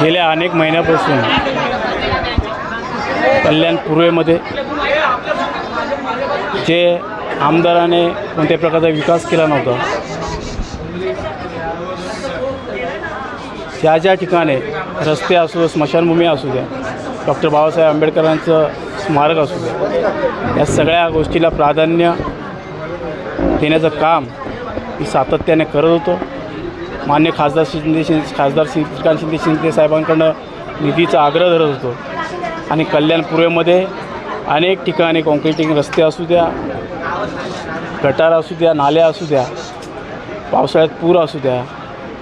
गेल्या अनेक महिन्यापासून कल्याण पूर्वेमध्ये जे आमदाराने कोणत्याही प्रकारचा विकास केला नव्हता ज्या ज्या ठिकाणी रस्ते असो स्मशानभूमी असू द्या डॉक्टर बाबासाहेब आंबेडकरांचं स्मारक असू द्या या सगळ्या गोष्टीला प्राधान्य देण्याचं काम मी सातत्याने करत होतो. मान्य खासदार शिंदे खासदार श्रीकांत शिंदे शिंदे साहेबांकडनं निधीचा आग्रह धरत होतो. आणि कल्याण पूर्वेमध्ये अनेक ठिकाणी कॉन्क्रिटिंग रस्ते असू द्या गटार असू द्या नाल्या असू द्या पावसाळ्यात पूर असू द्या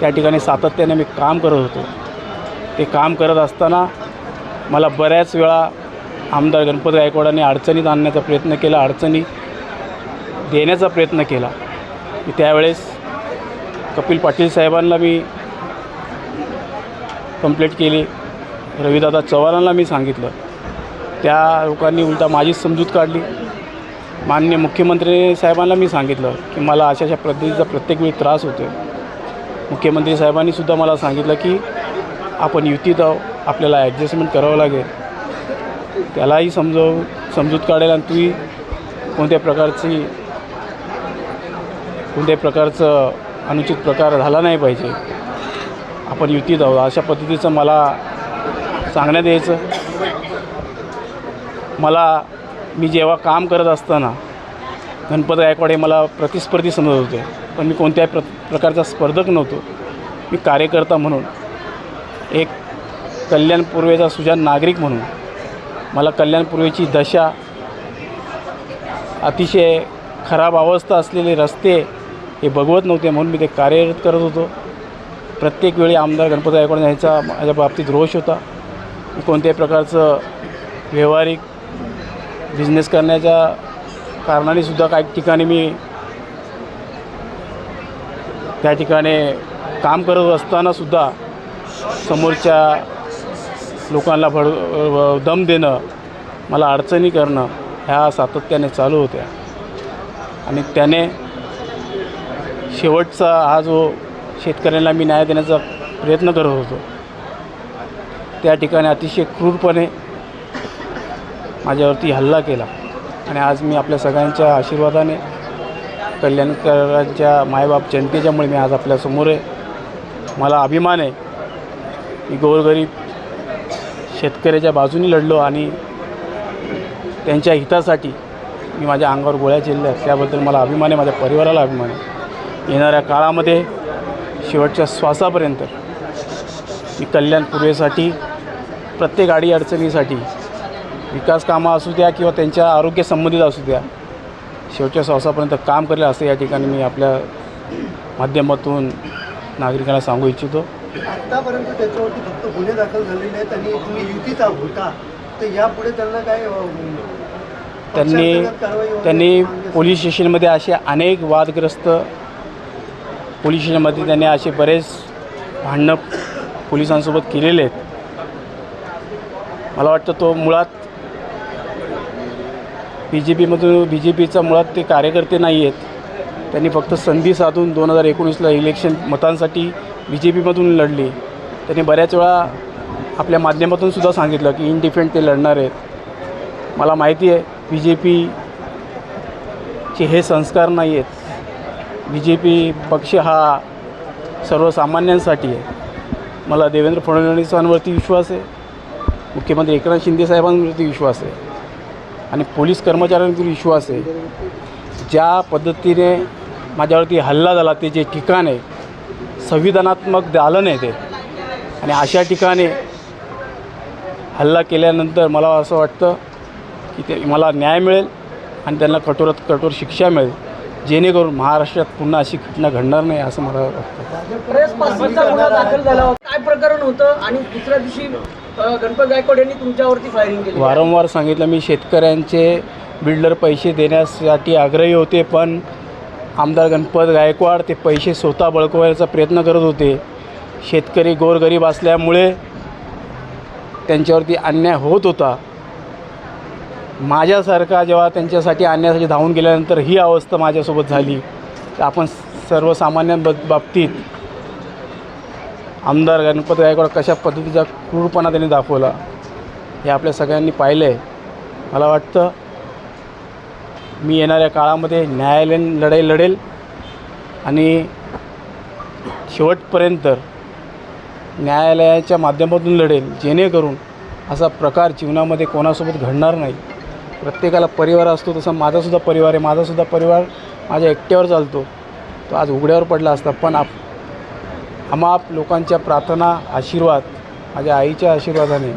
त्या ठिकाणी सातत्याने मी काम करत होतो. ते काम करत असताना मला बऱ्याच वेळा आमदार गणपत गायकवाडांनी अडचणीत आणण्याचा प्रयत्न केला. अडचणी देण्याचा प्रयत्न केला. मी त्यावेळेस कपिल पाटील साहेबांना मी कंप्लेंट केली. रविदादा चव्हाणांना मी सांगितलं. त्या लोकांनी उलटा माझीच समजूत काढली. माननीय मुख्यमंत्री साहेबांना मी सांगितलं की मला अशा अशा पद्धतीचा प्रत्येक वेळी त्रास होतो मुख्यमंत्री साहेबांनी सुद्धा मला सांगितलं की आपण युतीत आहो आपल्याला ॲडजस्टमेंट करावं लागेल. त्यालाही समजव समजूत काढेल आणि तूही कोणत्या प्रकारची कोणत्याही प्रकारचं अनुचित प्रकार झाला नाही पाहिजे. आपण युतीत आहोत. अशा पद्धतीचं मला सांगण्यात यायचं. मला मी जेव्हा काम करत असताना गणपत गायकवाडे मला प्रतिस्पर्धी समजत होते. पण मी कोणत्याही प्र प्रकारचा स्पर्धक नव्हतो. मी कार्यकर्ता म्हणून एक कल्याणपूर्वेचा सुजान नागरिक म्हणून मला कल्याणपूर्वेची दशा अतिशय खराब अवस्था असलेले रस्ते हे बघवत नव्हते म्हणून मी ते कार्यरत करत होतो. प्रत्येक वेळी आमदार गणपत गायकवाड यांचा माझ्या बाबतीत रोष होता. कोणत्याही प्रकारचं व्यावहारिक बिझनेस करण्याच्या कारणाने सुद्धा काही ठिकाणी मी त्या ठिकाणी काम करत असताना सुद्धा समोरच्या लोकांना भड दम देणं मला अडचणी करणं ह्या सातत्याने चालू होत्या. आणि त्याने शेवटचा हा जो शेतकऱ्यांना मी न्याय देण्याचा प्रयत्न करत होतो त्या ठिकाणी अतिशय क्रूरपणे माझ्यावरती हल्ला केला. आणि आज मी आपल्या सगळ्यांच्या आशीर्वादाने कल्याणकरांच्या मायबाप जनतेच्यामुळे मी आज आपल्यासमोर आहे. मला अभिमान आहे मी गोरगरीब शेतकऱ्याच्या बाजूने लढलो आणि त्यांच्या हितासाठी मी माझ्या अंगावर गोळ्या झेलल्या त्याबद्दल मला अभिमान आहे माझ्या परिवाराला अभिमान आहे. येणाऱ्या काळामध्ये शेवटच्या श्वासापर्यंत मी कल्याण पूर्वेसाठी प्रत्येक अडी अडचणीसाठी विकास कामं असू द्या किंवा त्यांच्या आरोग्य संबंधित असू द्या शेवटच्या श्वासापर्यंत काम करेल असं या ठिकाणी मी आपल्या माध्यमातून नागरिकांना सांगू इच्छितो. आतापर्यंत त्याच्यावरती फक्त गुन्हे दाखल झालेले आहेत आणि तुम्ही युतीचा होता. तर यापुढे त्यांना काय त्यांनी त्यांनी पोलीस स्टेशनमध्ये असे अनेक वादग्रस्त पोलीस स्टेशनमध्ये त्यांनी असे बरेच भांडणं पोलिसांसोबत केलेले आहेत. मला वाटतं तो मुळात बी जे पीमधून बी जे पीचा मुळात ते कार्यकर्ते नाही आहेत. त्यांनी फक्त संधी साधून दोन हजार एकोणीसला इलेक्शन मतांसाठी बी जे पीमधून लढली. त्यांनी बऱ्याच वेळा आपल्या माध्यमातून सुद्धा सांगितलं की इनडिफेंड ते लढणार आहेत. मला माहिती आहे बी जे पीचे हे संस्कार नाही आहेत. बी जे पी पक्ष हा सर्वसामान्यांसाठी आहे. मला देवेंद्र फडणवीसांवरती विश्वास आहे. मुख्यमंत्री एकनाथ शिंदे साहेबांवरती विश्वास आहे. आणि पोलीस कर्मचाऱ्यांवरती विश्वास आहे. ज्या पद्धतीने माझ्यावरती हल्ला झाला ते जे ठिकाण आहे संविधानात्मक दालन आहे ते. आणि अशा ठिकाणी हल्ला केल्यानंतर मला असं वाटतं की ते मला न्याय मिळेल आणि त्यांना कठोरात कठोर शिक्षा मिळेल. जेणेकरून महाराष्ट्रात पुन्हा अशी घटना घडणार नाही असं मला वाटतं. प्रेस पासचा गुन्हा दाखल झाला होता काय प्रकरण होतं आणि दुसऱ्या दिवशी गणपत गायकवाड यांनी तुमच्यावरती फायरिंग केली. वारंवार सांगितलं मी शेतकऱ्यांचे बिल्डर पैसे देण्यासाठी आग्रही होते पण आमदार गणपत गायकवाड ते पैसे स्वतः बळकवायचा प्रयत्न करत होते. शेतकरी गोरगरीब असल्यामुळे त्यांच्यावरती अन्याय होत होता. माझ्यासारखा जेव्हा त्यांच्यासाठी आणण्यासाठी धावून गेल्यानंतर ही अवस्था माझ्यासोबत झाली. तर आपण सर्वसामान्य बाबतीत आमदार गणपती गायकवाड कशा पद्धतीचा क्रूरपणा त्यांनी दाखवला हे आपल्या सगळ्यांनी पाहिलं आहे मला वाटतं मी येणाऱ्या काळामध्ये न्यायालयीन लढाई लढेल आणि शेवटपर्यंत न्यायालयाच्या माध्यमातून लढेल जेणेकरून असा प्रकार जीवनामध्ये कोणासोबत घडणार नाही. प्रत्येकाला परिवार असतो तसा माझासुद्धा परिवार आहे. माझासुद्धा परिवार माझ्या एकट्यावर चालतो. तो आज उघड्यावर पडला असता पण आप अमाप लोकांच्या प्रार्थना आशीर्वाद माझ्या आईच्या आशीर्वादाने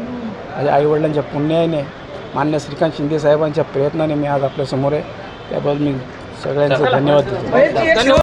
माझ्या आईवडिलांच्या पुण्याने मान्य श्रीकांत शिंदे साहेबांच्या प्रयत्नाने मी आज आपल्यासमोर आहे. त्याबद्दल मी सगळ्यांचे धन्यवाद देतो.